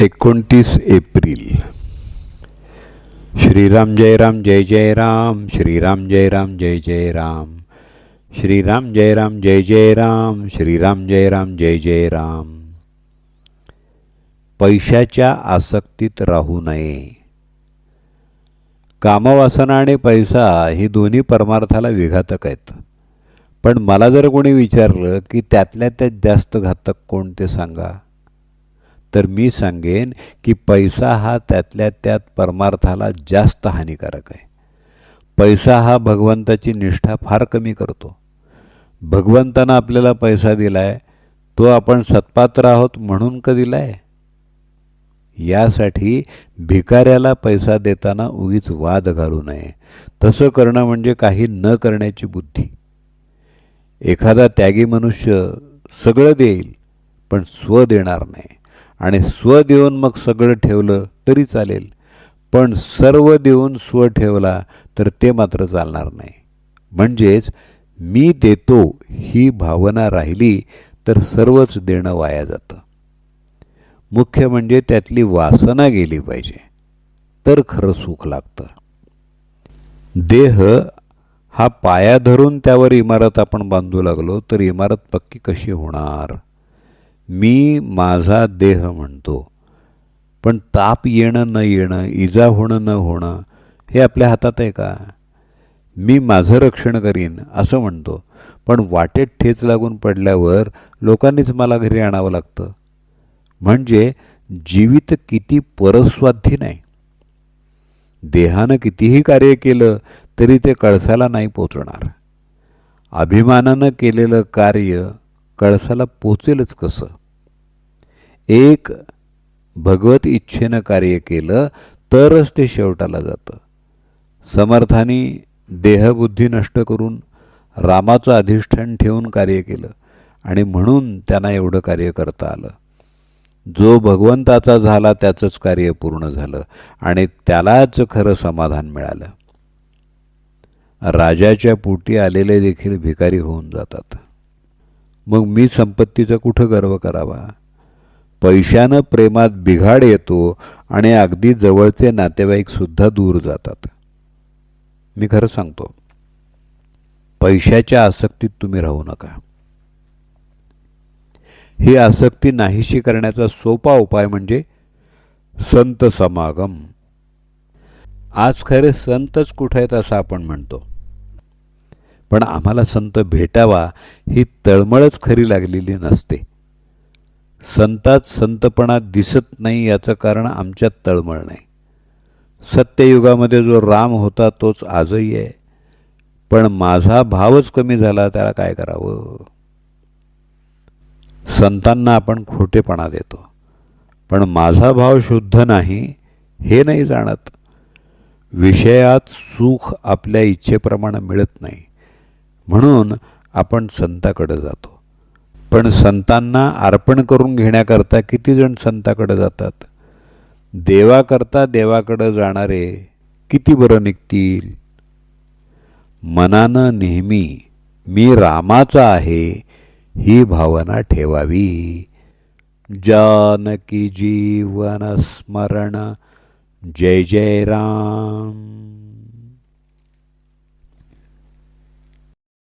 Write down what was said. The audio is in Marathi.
एकोणतीस एप्रिल. श्रीराम जय राम जय जय राम श्रीराम जय राम जय जय राम. श्रीराम जय राम जय जय राम श्रीराम जय राम जय जय राम. पैशाच्या आसक्तीत राहू नये. कामवासना आणि पैसा ही दोन्ही परमार्थाला विघातक आहेत. पण मला जर कोणी विचारलं की त्यातल्या त्यात जास्त घातक कोणते सांगा. तर मी सांगेन की पैसा हा त्यातल्या त्यात परमार्थाला जास्त हानिकारक आहे. पैसा हा भगवंताची निष्ठा फार कमी करतो. भगवंतानं आपल्याला पैसा दिलाय तो आपण सत्पात्र आहोत म्हणून का दिलाय? यासाठी भिकाऱ्याला पैसा देताना उगीच वाद घालू नये. तसं करणं म्हणजे काही न करण्याची बुद्धी. एखादा त्यागी मनुष्य सगळं देईल पण स्व देणार नाही. आणि स्व देऊन मग सगळं ठेवलं तरी चालेल. पण सर्व देऊन स्व ठेवला तर ते मात्र चालणार नाही. म्हणजेच मी देतो ही भावना राहिली तर सर्वच देणं वाया जातं. मुख्य म्हणजे त्यातली वासना गेली पाहिजे. तर खरं सुख लागतं. देह हा पाया धरून त्यावर इमारत आपण बांधू लागलो तर इमारत पक्की कशी होणार? मी माझा देह म्हणतो. पण ताप येणं न येणं इजा होणं न होणं हे आपल्या हातात आहे का? मी माझं रक्षण करीन असं म्हणतो. पण वाटेत ठेच लागून पडल्यावर लोकांनीच मला घरी आणावं लागतं. म्हणजे जीवित किती परस्वाधी नाही. देहानं कितीही कार्य केलं तरी ते कळसाला नाही पोचणार. अभिमानानं केलेलं कार्य कळसाला पोचेलच कसं? एक भगवत इच्छेनं कार्य केलं तरच ते शेवटाला जातं. समर्थानी देहबुद्धी नष्ट करून रामाचं अधिष्ठान ठेवून कार्य केलं आणि म्हणून त्यांना एवढं कार्य करता आलं. जो भगवंताचा झाला त्याचंच कार्य पूर्ण झालं आणि त्यालाच खरं समाधान मिळालं. राजाच्या पोटी आलेले देखील भिकारी होऊन जातात. मग मी संपत्तीचा कुठं गर्व करावा? पैशानं प्रेमात बिघाड येतो आणि अगदी जवळचे नातेवाईकसुद्धा दूर जातात. मी खरं सांगतो पैशाच्या आसक्तीत तुम्ही राहू नका. ही आसक्ती नाहीशी करण्याचा सोपा उपाय म्हणजे संत समागम. आज खरे संतच कुठे आहेत असं आपण म्हणतो. पण आम्हाला संत भेटावा ही तळमळच खरी लागलेली नसते. संतात संतपणा दिसत नाही याचं कारण आमच्यात तळमळ नाही. सत्ययुगामध्ये जो राम होता तोच आजही आहे. पण माझा भावच कमी झाला त्याला काय करावं? संतांना आपण खोटेपणा देतो. पण माझा भाव शुद्ध नाही हे नाही जाणत. विषयात सुख आपल्या इच्छेप्रमाणे मिळत नाही. म्हणून आपण संताकडे जातो. पण संतांना अर्पण करून घेण्याकरता किती जण संताकडे जातात? देवाकरता देवाकडं जाणारे किती बरं निघतील? मनानं नेहमी मी रामाचा आहे ही भावना ठेवावी. जानकी जीवन स्मरण जय जय राम.